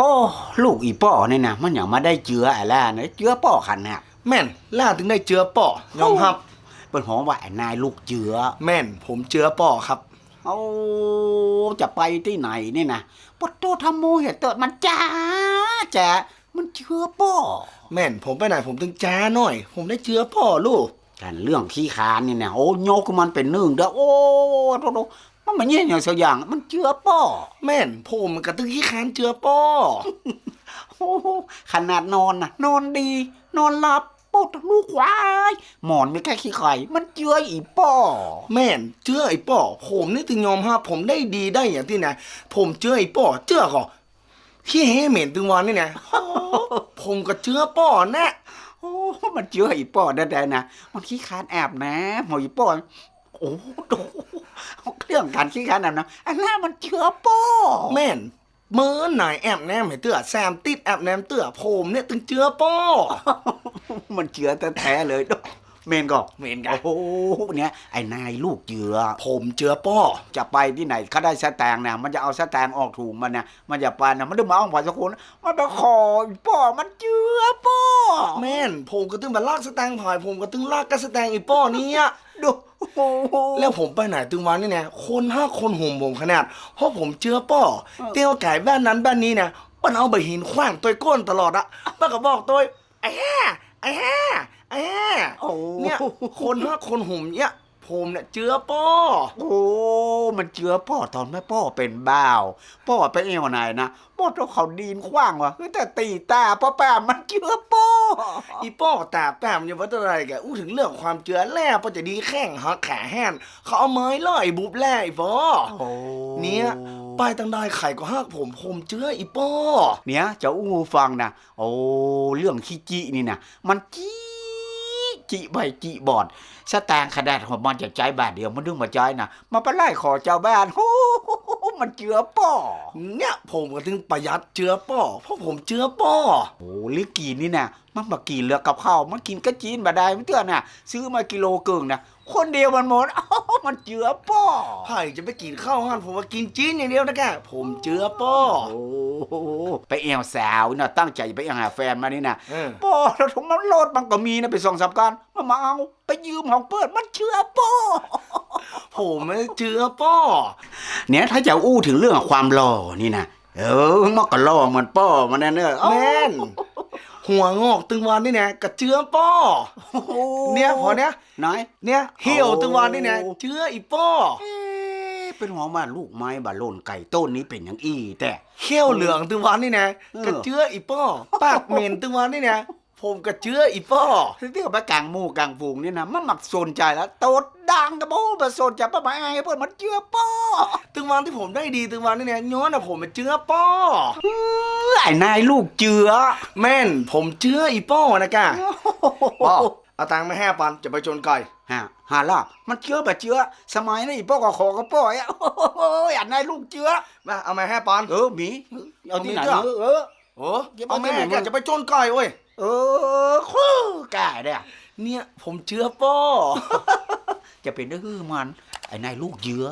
โอ้ลูกอีป้อนี่นะมันอย่างมาได้เจืออะไรนะเจือป้อขันน่ะแม่นล่าถึงได้เจือป่อยอมรับ เป็นหอว่าไอ้นายลูกเจือ แม่นผมเจือป่อครับ เอาจะไปที่ไหนนี่นะปะโตทำโมเหตุเติดมันจ้าแจ๋มันเจือป้อแม่นผมไปไหนผมถึงจ้าหน่อย ผมได้เจือป่อลูกกันเรื่องขี้คานนี่นะโอ้โยกมันเป็นหนึ่งเด้อโอ้โตโต มันมันเนี่ยอย่างสักอย่างมันเจือป้อแม่นผมกระตึกขี้คานเจือป่อโอ้โหขนาดนอนนะนอนดี นอนหลับปดลูกควายหมอนไม่แค่ขี้ไข่มันเจืออีป้อแม่นเจือไอ้ป่อผมนี่ถึงยอมรับผมได้ดีได้อย่างที่ไหนผมเจือไอ้ป่อเจือก่อขี้เฮเหม็นถึงวันนี่นะโอ้ผมก็เจือป่อแน่โอ้มันเจืออีป้อได้ได้นะมันขี้คานแอบนะหมออีป้อโอ้โห เรื่องการขี้คานแอบนะอันนั้นมันเจือป้อแม่นเมื่อไหนแอบแนมให้เตื้อแซมติดแอบแนมเตื้อผมเนี่ยถึงเจือป่อมันเจือแท้ๆเลยเมนก็เมนกันโอ้โหเนี่ยไอ้นายลูกเจือ ผมเจือป่อจะไปที่ไหนเขาได้สแตงนะมันจะเอาสแตงออกถุงมันนะมันจะไปนะมันดึงมาเอาผ่านสกุลมันไปขออีป้อมันเจือป้อแม่นผมก็ตึงมาลากสแตงผ่ายผมก็ตึงลากกระสแตงไอ้ป้อเนี้ดูโอ้โห แล้วผมไปไหนตึงวันนี่นะคนห้าคนห่มผมขนาด เพราะผมเจือป้อเตี้ยวไก่บ้านนั้นบ้านนี้นะมันเอาใบหินขว้างตัวก้นตลอดอะป้าก็บอกตัวไอ้แห่ไอ้แห่ไอ้แห่โอ้เนี่ยคนห้าคนห่มเนี่ย ผมเนี่ยเจือป้อ โอ้ มันเจือป้อตอนแม่ป้อเป็นบ้าว ป้อไปเอวไหนนะป้อต้องเขาดีนขว้างวะเฮ้ยแต่ตีตาป้อแปมมันเจือป้อ อีป้อตาแปมยังว่าอะไรแกอู้ถึงเรื่องความเจือแล่ป้อจะดีแข้งหักแขนแห้นเขาเอาไม้ล่อยบุบแล่ไอ้ป้อโอ้เนี่ยป้ายตั้งได้ไข่ก็หักผมผมเจืออีป้อ เนี่ยเจะอู้ฟังนะโอ้เรื่องขี้จีนี่นะมันจี จีใบจีบอดสแตางขนาดของมันจะใจบาทเดียวมันดึงมาใจนะมาไปไล่ขอเจ้าบ้านโอ้มันเจือป้อเนี่ยผมก็ถึงประหยัดเจือป้อเพราะผมเจือป้อโอ้ลิกีนี่นะมันมากินเลือกกับข้าวมันกินกระจีนมาได้ไม่เตือนน่ะซื้อมากิโลเกิงนะ คนเดียวมันหมดอ้าวมันเจือป้อไผ่จะไปกินข้าวหันผมว่ากินจีนอย่างเดียวนะแกผมเจือป้อ โอ้โหไปแอวสาวนะตั้งใจไปแอวหาแฟนมานี่นะเออ ป้อแล้วถุงมันโลดมันก็มีนะไปส่องสับการมามาเอาไปยืมของเปิดมันเชื่อป้อ ผมไม่ได้เจือป้อ เนี่ยถ้าจะอู้ถึงเรื่องความหล่อนี่นะเออมันก็หล่อเหมือนป้อมันนั่นเนอะแม่น หัวงอกตึงวันนี่นะกระเจือป้อโอ้โหเนี่ยพอเนี้ยไหนเนี่ยเหี่ยวตึงวันนี่นะเจืออีป้อเอ๊ะเป็นหัวมาลูกไม้บาโลนไก่ต้นนี้เป็นอย่างอี้แต่เขี้ยวเหลืองตึงวันนี่นะเออกระเจืออีป้อปากเหม็นตึงวันนี่นะ ผมกระเจืออีป้อที่เขาไปกลางหมู่กลางฝูงนี่นะมันหมักสนใจแล้วโตดดังกระโบมาสนใจป้าหมายไอ้เพื่อนมันเชื่อป้อตึงวันที่ผมได้ดีตึงวันนี่นะย้อนอะผมเป็นเจือป้อไอ้นายลูกเจือ แม่น ผมเจืออีป้อนะกะป้อเอาตังค์มาห้าปันจะไปชนไก่ฮะฮาล่ะมันเจือแบบเจือสมัยนี้ป้อก็ขอกับป้ออะโอ้ยไอ้นายลูกเจือมาเอามาห้าปันเออหมีเอาที่ไหนเอามีด้วยเออ โอ้เดี๋ยวเอาแม่เอาที่ไหนแกจะไปชนไก่เว้ย เออคู่กล้าได้อะเนี่ยผมเจือป้อ จะเป็นดื้อมัน ไอ้นายลูกเยือ